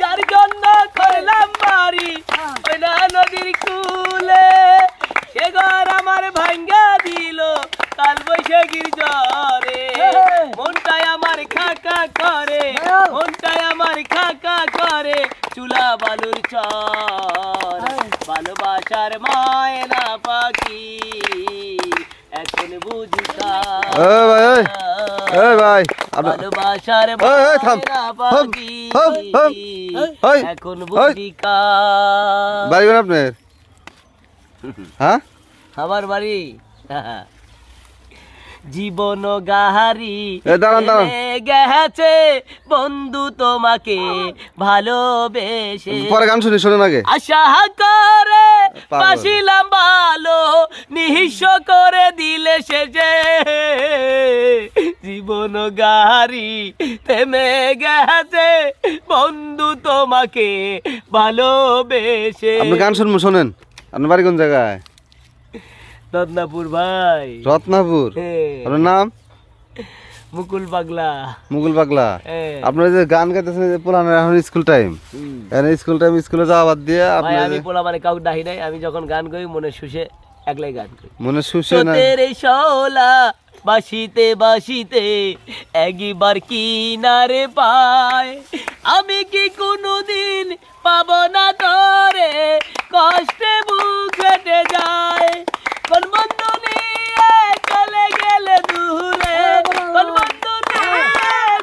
যার জন্য করলাম বাড়ি ওই নদীর কুলে। সে ঘর আমার ভাঙ্গা দিল কাল বৈশাখীর জ্বরে। মনটাই আমার খাকা করে মনটাই আমার খাকা করে। চুলা বালুর চর ভালোবাসার মায়না পাখি। এখন বুঝি ভাই, আপনার- ভালোবাসার এখন। বাড়ি হ্যাঁ? আমার বাড়ি। জীবন গাহারি গেছে বন্ধু তোমাকে ভালোবেসে। পরে গান শুনি শোনেন আগে। আশা করে। বাসিলাম ভালো নিঃস্ব করে দিলে সে যে গাহারি থেমে গেছে। বন্ধু তোমাকে ভালোবেসে। আপনি গান শুনব শোনেন। আপনার বাড়ি কোন জায়গায়? রত্নাপুর ভাই। রত্নাপুর? হ্যাঁ, আপনার নাম? মুকুল পাগলা। মুকুল পাগলা। হ্যাঁ। আপনার যে গান গাইতেছেন যে এখন স্কুল টাইম। এখন স্কুল টাইম স্কুলে যাওয়া বাদ দিয়ে আপনি আমি পোলা মানে কাউকে ডাহি নাই। আমি যখন গান করি মনে শুষে একলাই গান করি। মনে শুষে না এই শোলা বাসিতে বাসিতে একবার কিনারে পায়। আমি কি কোনোদিন পাব না তোরে? কষ্টে মুখ যায় কোন বন্ধু নিয়ে চলে গেলে দূরে কোন বন্ধু নিয়ে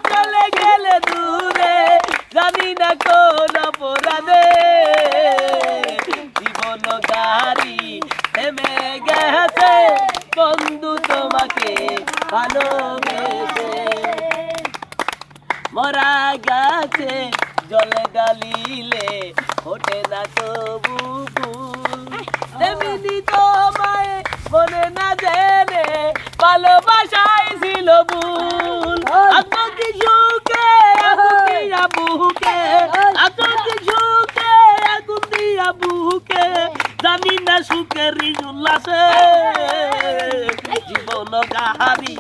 চলে গেলে দূরে জানি না কোন অপরাধে জীবন গাড়ি থেমে গেছে বন্ধু তোমাকে ভালোবেসে মরা গাছে জলে ডালিলে, ওঠে না তবু ফুল। তেমনি তোমায় মনে না জেনে ভালোবাসায় ছিল ভুল। সুখে আগুন দিয়া বুকে আতঙ্কি সুখে আগুন দিয়া বুকে, জানি না সুখের উল্লাসে। জীবন গাহারি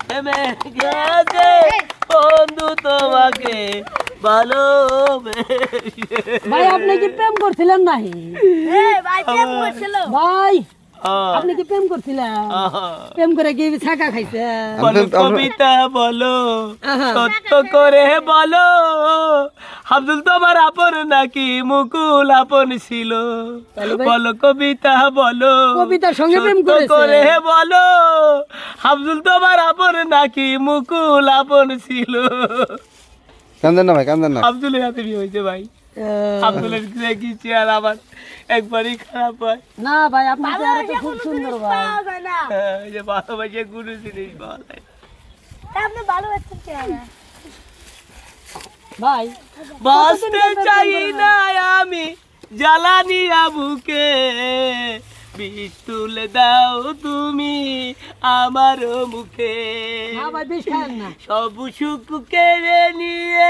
থেমে গেছে বন্ধু তোমাকে ভালো ভাই আপনি কি প্রেম করছিলেন নাই ভাই আহ, আপনি কি প্রেম করছিলেন? প্রেম করে কি ছাকা খাইছে? বলো আমরা- আমরা- কবিতা বলো সত্য করে বলো আব্দুল তোমার আপন নাকি মুকুল আপন ছিল? বলো কবিতা বলো কবিতার সঙ্গে প্রেম। করে বলো আব্দুল তোমার আপন নাকি মুকুল আপন ছিল? কান্দেন না ভাই কান্দেন না। আব্দুলের হাতে বিয়ে হয়েছে ভাই। কি চেয়ার আমার একবারই খারাপ হয়। না ভাই আপনার চেয়ার তো খুব সুন্দর ভাই। হ্যাঁ, এই যে ভালোবাসে গুরু জিনিস ভালো ভালোবাসেন না। ভাই বাঁচতে চাই না আমি জ্বালানি আবুকে। বিষ তুলে দাও তুমি আমার মুখে। সব সুখ কেড়ে নিয়ে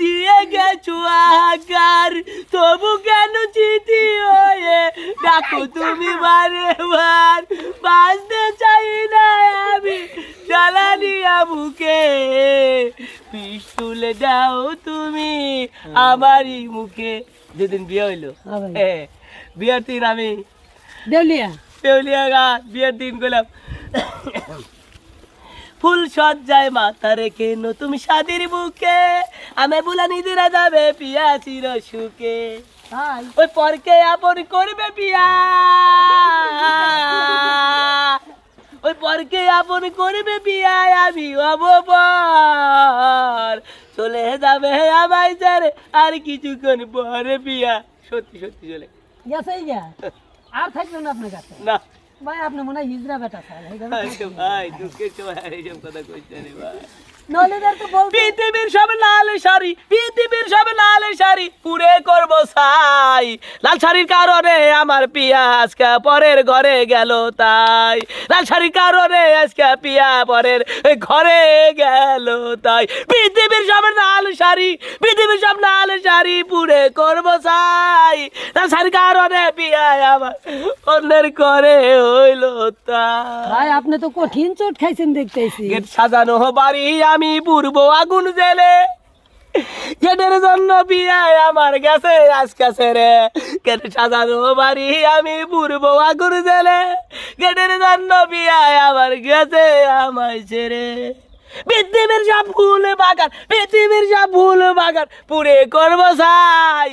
দিয়ে গেছো আকার তবু কেন চিঠি হয়ে ডাকো তুমি বারে বার বাঁচতে চাই না আমি জ্বালানি আবুকে বিষ তুলে দাও তুমি আমারই মুখে। যেদিন বিয়ে হইল। হ্যাঁ। হ্যাঁ বিয়ের দিন আমি দেউলিয়া। দেউলিয়া গা বিয়ের দিন গেলাম। ফুল সজ্জায় মাথা রেখে নতুন স্বাদের বুকে আমি বুলা নিদিরা যাবে পিয়া চির সুখে ওই পরকে আপন করবে পিয়া। ওই পরকে আপন করবে পিয়া আমি হব পর চলে যাবে আমায় যারে আর কিছুক্ষণ পরে পিয়া। সত্যি সত্যি চলে। গেছে আর থাকবে না আপনার কাছে? না। ভাই আপনি মনে হয় হিজরা বেটা স্যার। ভাই দুঃখের সময় এইসব কথা কইতে নেই ভাই। পৃথিবীর সব লাল শাড়ি পৃথিবীর সব লাল শাড়ি পুরে করব সাই লাল শাড়ির কারণে আমার পিয়া আজকে পরের ঘরে গেল তাই। লাল শাড়ির কারণে আজকে পিয়া পরের ঘরে গেল তাই। পৃথিবীর সব লাল শাড়ি পৃথিবীর সব লাল শাড়ি পুরে করব সাই লাল শাড়ির কারণে পিয়া আমার অন্যের ঘরে হইল তাই। ভাই আপনি তো কঠিন চোট খাইছেন দেখতেছি। সাজানো বাড়ি আমি পূর্ব আগুন জেলে। গেটের জন্য বিয়ায় আমার গেছে কাছে রে। গেট সাজানো বাড়ি, আমি পূর্ব আগুন জেলে। গেটের জন্য বিয়ায় আমার গেছে, আমায় ছেড়ে। পৃথিবীর সব ফুল বাগান, পৃথিবীর সব ফুল বাগান পুরে করব সাই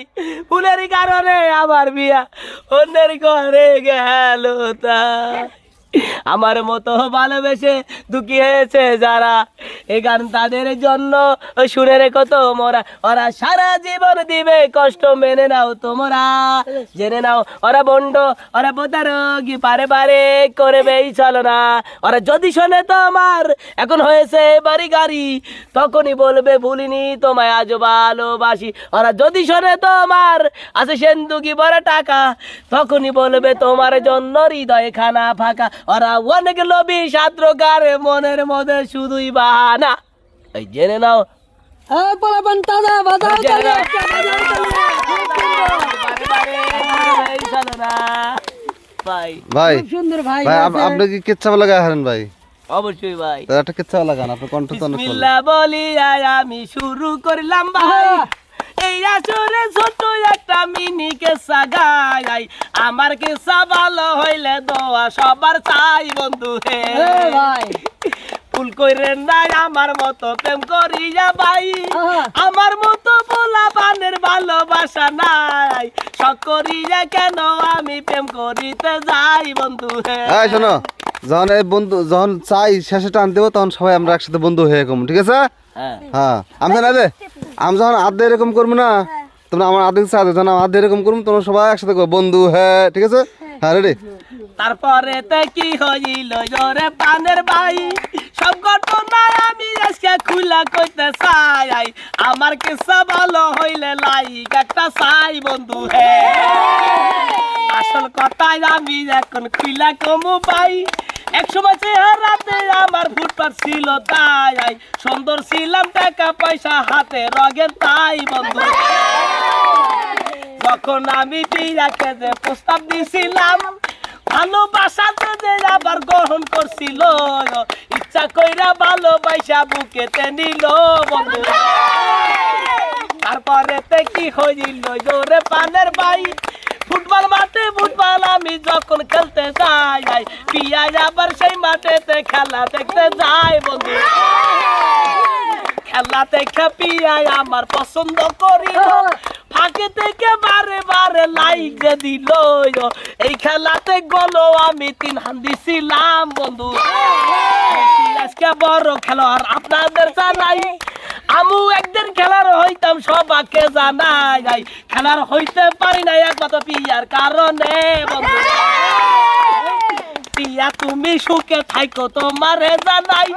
ফুলের কারণে আমার বিয়া অন্যের ঘরে গেল তাই। আমার মতো ভালোবেসে দুঃখী হয়েছে যারা। এ গান তাদের জন্য শুনে রেখো তো মোরা ওরা সারা জীবন দিবে, কষ্ট মেনে নাও তোমরা। জেনে নাও, ওরা বন্ড, ওরা প্রতারকি, পারে পারে করবেই চলো না। ওরা যদি শোনে তো আমার এখন হয়েছে বাড়ি গাড়ি, তখনই বলবে, ভুলিনি তোমায়, আজ ভালোবাসি। ওরা যদি শোনে তো আমার আছে সেন্দুকি বড় টাকা, তখনই বলবে, তোমার জন্য হৃদয় খানা ফাঁকা। ওরা অনেক লোভী ছাত্রকার মনের মধ্যে শুধুই বাহানা। এই জেনে নাও। বাজাও। ভাই ভাই সুন্দর ভাই ভাই আপ- আপনি কি কিচ্ছা লাগায় হারেন ভাই? অবশ্যই ভাই। একটা কিচ্ছা লাগান আপনার কণ্ঠ তো অনেক বলি আয় আমি শুরু করলাম ভাই। আসরে ছোট একটা মিনি কেসা গাই আমার কেসা ভালো হইলে দোয়া সবার চাই বন্ধু হে। ভাই। ফুল কইরেন নাই আমার মতো প্রেম করিয়া ভাই। আমার মতো পোলা পানের ভালোবাসা নাই। শখ করিয়া কেন আমি প্রেম করিতে যাই বন্ধু হে। এই শোনো যখন এই বন্ধু যখন চাই শেষে টান দেবো তখন সবাই আমরা একসাথে বন্ধু হয়ে কম ঠিক আছে? হ্যাঁ। হ্যাঁ। আমি না দে আমি যখন আধে এরকম করব না, তোমরা আমার আধে চা যখন আধে এরকম করব, তোমরা সবাই একসাথে করব বন্ধু হ্যাঁ ঠিক আছে? হ্যাঁ রেডি তারপরে তে কি হইল জোরে পানের ভাই সব ঘটনা আমি আজকে খুলা কইতে চাই। আমার কিসা ভালো হইলে লাইক একটা চাই, বন্ধু হে আসল কথাই আমি এখন খুলা কমু পাই। এক সময় চেহারাতে আমার ফুটপাত ছিল তাই সুন্দর ছিলাম টাকা পয়সা হাতে রগের তাই, বন্ধু। যখন আমি পিয়াকে যে প্রস্তাব দিছিলাম ভালোবাসাতে যে আবার গ্রহণ করছিল, ইচ্ছা কইরা ভালোবাসা বুকেতে নিল, বন্ধু। তারপরে কি হইল? জোরে পানের বাই ফুটবল মাঠে ফুটবল আমি যখন খেলতে যাই পিয়া আবার সেই মাঠেতে খেলা দেখতে যাই বন্ধু। খেলা দেখে পিয়াই আমার পছন্দ করি ফাঁকে থেকে বারে বারে লাইক যে দিল, এই খেলাতে গলো আমি তিন হান দিছিলাম বন্ধু। আজকে বড় খেলোয়াড়, আপনাদের জানাই আমু একদিন খেলার হইতাম, সবাকে জানাই খেলার হইতে পারি না একমাত্র পিয়ার কারণে পিয়া, তুমি সুখে থাইকো, তোমারে জানাই।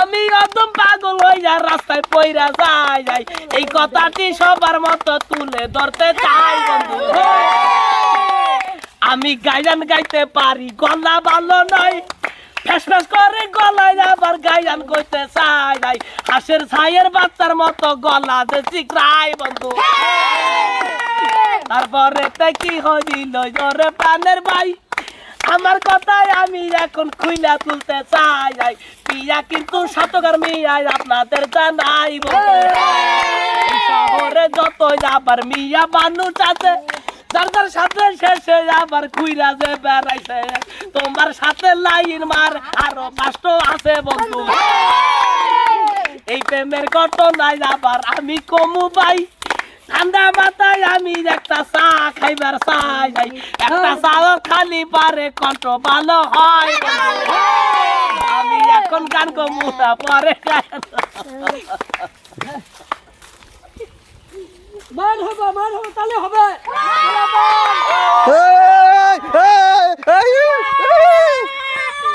আমি একদম পাগল হইয়া রাস্তায় পইরা যাই যাই এই কথাটি সবার মতো তুলে ধরতে চাই, বন্ধু। আমি গাইজান গাইতে পারি, গলা ভালো নয় ফেস করে গলায় আবার গাইজান কইতে চাই যাই হাঁসের ছাইয়ের বাচ্চার মতো গলা যে চিকরাই বন্ধু। তারপরে কি হইল? জোরে প্রাণের ভাই আমার কথায় আমি এখন খুইলা তুলতে চাই যাই পিয়া কিন্তু শতকার মিয়াই আপনাদের জানাই শহরে যত আবার মিয়া মানুষ আছে যার যার সাথে শেষে আবার খুইরা যে বেড়াইছে। তোমার সাথে লাইন মার আরও পাঁচটো আছে বন্ধু। এই প্রেমের ঘটনায় আবার আমি কমু পাই ঠান্ডা মাথায় আমি একটা চা খাইবার চাই একটা চাও খালি পারে কণ্ঠ ভালো হয় আমি এখন গান কমু না পরে মান হবে মান হবে তাহলে হবে এই এই এই